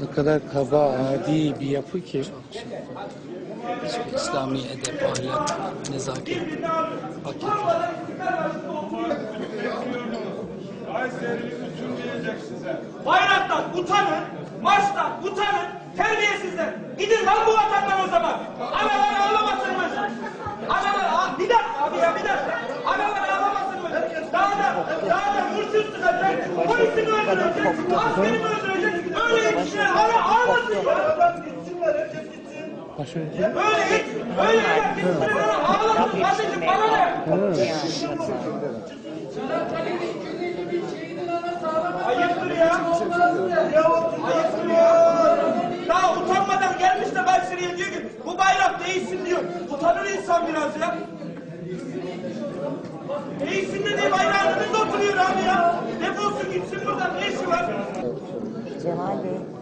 Ne kadar kaba, adi bir yapı ki. İslami edep, ahlak, ağırlasın. Durmadan istiklal başında oturuyor. Bayraktan utanın, marştan utanın, terbiyesizler. Gidin lan bu vatandan o zaman. Analar ağlamasınmış. Analar, bir dakika abi ya bir dakika. Analar ağlamasınmış. Daha da, daha da hırsız sıkacak, polisini öldürecek, askerimi öldürecek. Öyle yetişler ana ağlasın ya. Başörtü. Öyle hiç, öyle ağlamasın. Kardeşim bana ne? Ayıptır ya. Ayıptır ya. Daha utanmadan gelmiş de Kayseri'ye diyor ki bu bayrak değilsin diyor. Utanır insan biraz ya. Değilsin dediği bayrağın önünde oturuyor abi ya. Defolsun gitsin buradan ne işi var? Cemal Bey.